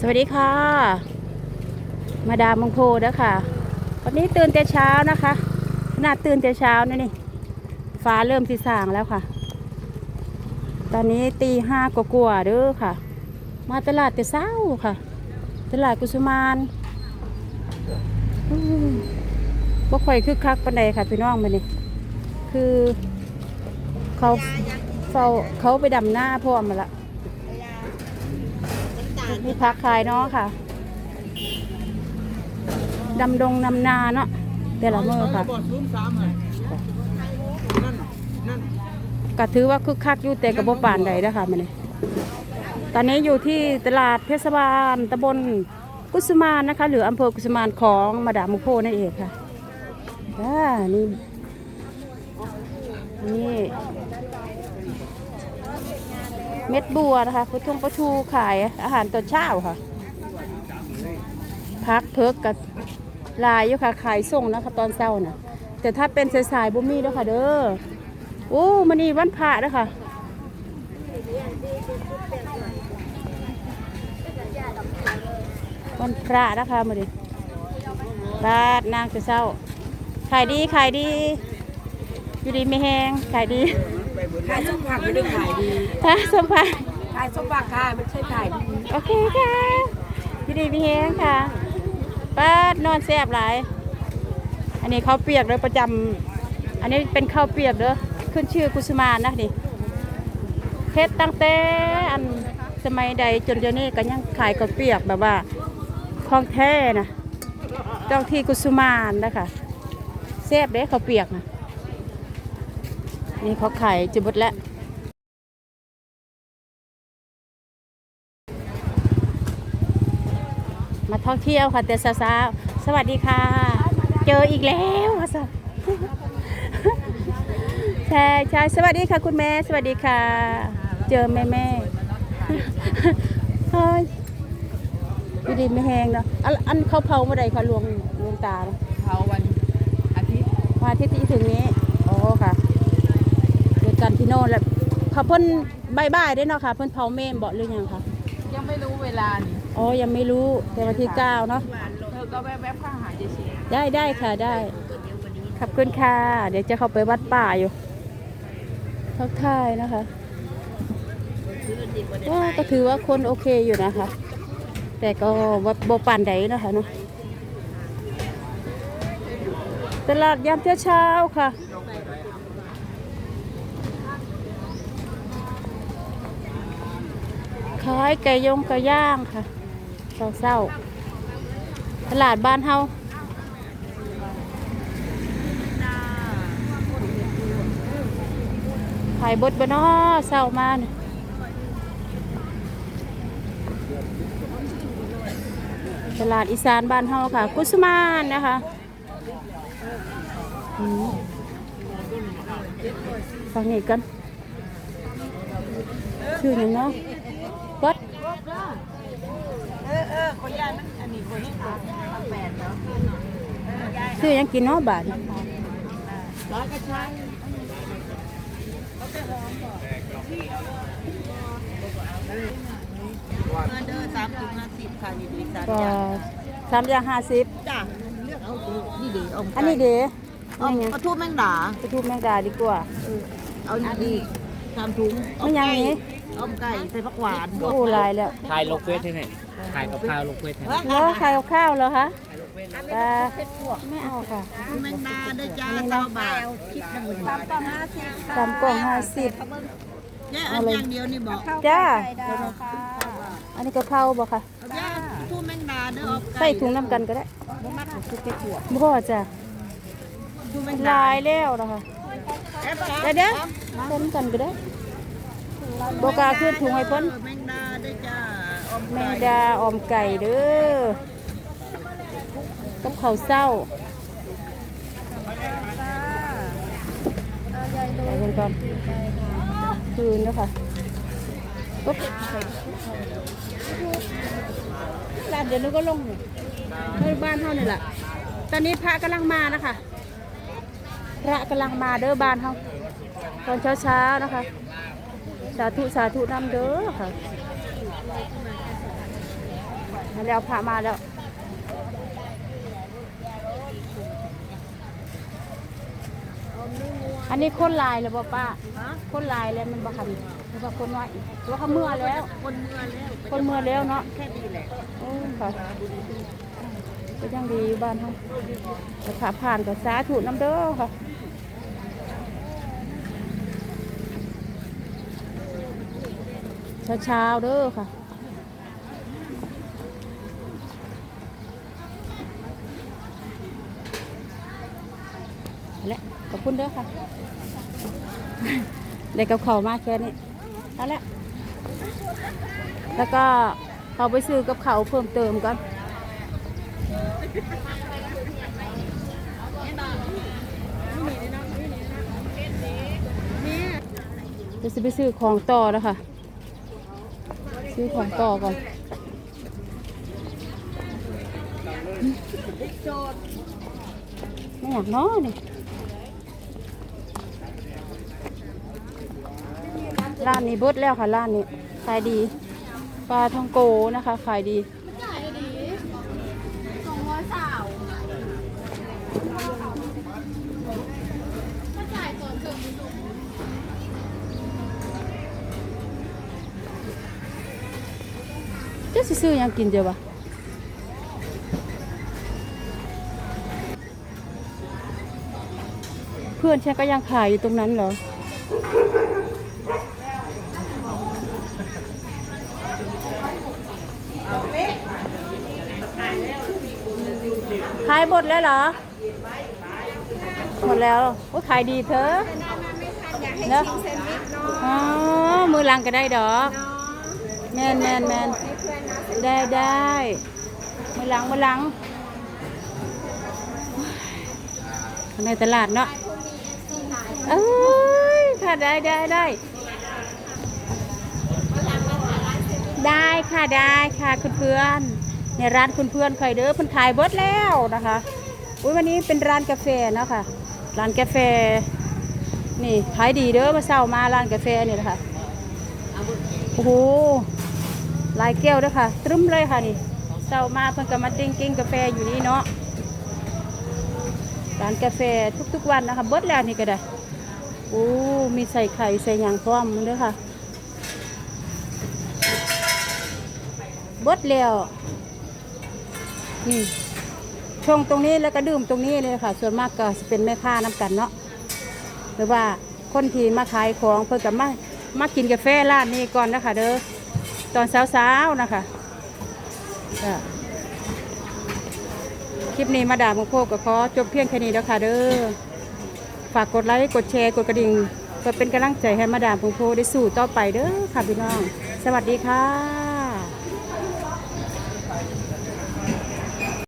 สวัสดีค่ะ มาดามมงโพเด้อค่ะวันนี้ตื่นแต่เช้านะคะขนาดตื่นแต่เช้านะนี่ ฟ้าเริ่มสีสางแล้วค่ะ ตอนนี้ตีห้ากว่าๆเด้อค่ะ มาตลาดแต่เช้าค่ะ ตลาดกุสุมานอืมบ่ค่อยคึกคักปานใดค่ะพี่น้องมานี่คือเขาเฝ้าเขาไปดำหน้าพร้อมาละ มีพักขายเนาะค่ะ ดำดงนำนาเนาะแต่ละมือค่ะก็ถือว่าคึกคักอยู่แต่กระบป่านใดนะคะมันนี่ตอนนี้อยู่ที่ตลาดเทศบาลตำบลกุสุมานนะคะ หรืออำเภอกุสุมานของมาดามุโพนั่นเองค่ะอ่านี่ เม็ดบัวนะคะพุทงประทูขายอาหารตอนเช้าค่ะ พักเพิกกับลายอยู่ค่ะขายส่งนะคะตอนเช้าน่ะแต่ถ้าเป็นสายๆบุมี่เด้อค่ะเด้อโอ้มันนี่วันพระนะคะวันพระนะคะมาดิบาดนางจะเศร้าขายดีขายดี อยู่ดีไม่แห้งขายดี ขายส้มผักไม่ได้ขายดีฮะสมพันขายส้มผักค่ะไม่ใช่ขายดีโอเคค่ะอยู่ดีไม่แห้งค่ะป้าดนอนแซ่บหลาย อันนี้ข้าวเปียกเลยประจำอันนี้เป็นข้าวเปียกเด้อขึ้นชื่อกุสมานนะนี่เพชรตั้งแต่อันสมัยใดจนเดี๋ยวนี้ก็ยังขายข้าวเปียกแบบว่าของแท้นะต้องที่กุสมานนะคะแซ่บเด้ข้าวเปียกนะ นี่เขาขายจุบดแล้วมาท่องเที่ยวค่ะแต่สาวๆสวัสดีค่ะ เจออีกแล้วค่ะสาวใช่ใช่สวัสดีค่ะ คุณแม่ สวัสดีค่ะ เจอแม่แม่เฮ้ยอยู่ดีไม่แห้งเนาะอันอันเขาเผาเมื่อใดคะหลวงหลวงตาเนาะเขาวันอาทิตย์วันอาที่ที่ถึงนี้โอ้ค่ะเจอ กันที่โน่นแหละเขาเพิ่นบายบายได้เนาะค่ะ เพิ่นเผาเมนบอกหรือยังคะยังไม่รู้เวลานี่อ๋อยังไม่รู้แต่วันที่เก้าเนาะเธอก็แวบๆข้างหาเจชีได้ได้ค่ะได้ขอบคุณค่ะ เดี๋ยวจะเข้าไปวัดป่าอยู่ทักทายนะคะว่าก็ถือว่าคนโอเคอยู่นะคะ แต่ก็วัดโบปานใดนะคะเนาะตลาดยามเช้าๆค่ะ ขายไก่ยงไก่ย่างค่ะเศร้าๆตลาดบ้านเฮาขายบดบนอเศร้ามาเนี่ยตลาดอีสานบ้านเฮาค่ะ กุสมานนะคะฟังนี่กันชื่อหยังเนาะ เออเออคนยายมันอันนี้คนที่ขายแปดเนาะชื่อหยังกินเนาะบาทร้อยกระชังเดินสามถึงห้าสิบค่ะนี่ดีสามก็อย่างสามอย่างห้าสิบจ้ะเลือกเอาตัวนี่ดีเอาอันนี้เด้เอานี่ไงเอาทูบแมงดาไปทูบแมงดาดีกว่า เอาดีสามถุงไม่ยังนี้ เอาไก่ใส่ผักหวานโอ้ลายแล้วถ่ายลงเฟซให้หน่อยถ่ายกับข้าวลงเฟซให้หน่อยแล้วใครเอาข้าวเหรอคะตาไม่เอาค่ะแมงดาด้วยจ้าเก้าบาทคิดหนึ่งบาทสามกล่องห้าสิบเนี่ยอันอย่างเดียวนี่บอกจ้าอันนี้กะเพราบ่ค่ะเอาย่าทูบแมงดาเด้อเอาไก่ใส่ถุงน้ำกันก็ได้บ่มัดทุกขวดบ่จ้ะทูบแมงดาลายแล้วนะคะเดี๋ยวเดี๋ยวเพิ่นกันก็ได้ บ่กล้าขึ้นถุงให้เพิ่นแมงดาด้วยจ้าออมแมไก่งดาออมไก่เด้อกับข้าวเศร้าไปเพิ่นก่อนคืนแล้วค่ะปุ๊บร้านเดี๋ยวหนูก็ลงเนี่ยเฮ้ยบ้านเท่านี่แหละตอนนี้พระกำลังมานะคะ พระกำลังมาเด้อบ้านเฮาตอนเช้าๆนะคะ สาธุสาธุนำเด้อค่ะมาแล้วพระมาแล้วอันนี้คนลายเลยบ่ป้าคนลายแล้วมันบ่คันหรือว่าคนน้อยหรือว่าเขาเมื่อแล้ว คนเมื่อแล้ว คนเมื่อแล้วเนาะ แค่นี้แหละโอ้ค่ะก็ยังดีอยู่บ้านเขาแต่ขาผ่านกับสาธุน้ำเด้อค่ะ เช้าๆเด้อค่ะเอาละขอบคุณเด้อค่ะได้กับเขามากแค่นี้เอาละแล้วก็เอาไปซื้อกับเขาเพิ่มเติมก่อนจะไปซื้อของต่อแล้วค่ะ ซื้อของต่อก่อนไม่อยากน้อนี่ร้านนี้เบิดแล้วค่ะร้านนี้ขายดี ปลาทองโกนะคะขายดี จะซื้อยังกินเจ้าวะเพื่อนฉันก็ยังขายอยู่ตรงนั้นเหรอขายหมดแล้วเหรอ หมดแล้วโอ้ขายดีเธอเนอะอ๋อมือลังก็ได้ดอกแมนแมนแมน ได้ได้มือหลังมือหลังในตลาดเนาะเอ้ยค่ะได้ได้ได้ได้ค่ะได้ค่ะคุณเพื่อนเนี่ยร้านคุณเพื่อนเคยเด้อเพิ่นขายเบิดแล้วนะคะอุ้ยวันนี้เป็นร้านกาแฟเนาะค่ะร้านกาแฟนี่ขายดีเด้อมาเช้ามาร้านกาแฟนี่แหละค่ะโอ้โห ลายแก้วด้อค่ะตรึมเลยค่ะนี่เช้ามาเพิ่นก็มาติ้งกิ้งกาแฟอยู่นี่เนาะร้านกาแฟทุกๆวันนะคะเบิดแล้วนี่ก็ได้โอ้มีใส่ไข่ใส่ยางพร้อมเด้อค่ะเบิดแล้วนี่ช่วงตรงนี้แล้วก็ดื่มตรงนี้เลยค่ะ ส่วนมากก็จะเป็นแม่ค้าน้ำกันเนาะหรือว่าคนที่มาขายของเพื่อกับมามากินกาแฟร้านนี้ก่อนนะคะเด้อ ตอนเช้าๆนะคะคลิปนี้มาด่ามังโคกก็ขอจบเพียงแค่นี้แล้วค่ะเด้อฝากกดไลค์กดแชร์กดกระดิ่งเพื่อเป็นกำลังใจให้มาด่ามังโคได้สู่ต่อไปเด้อค่ะพี่น้อง สวัสดีค่ะ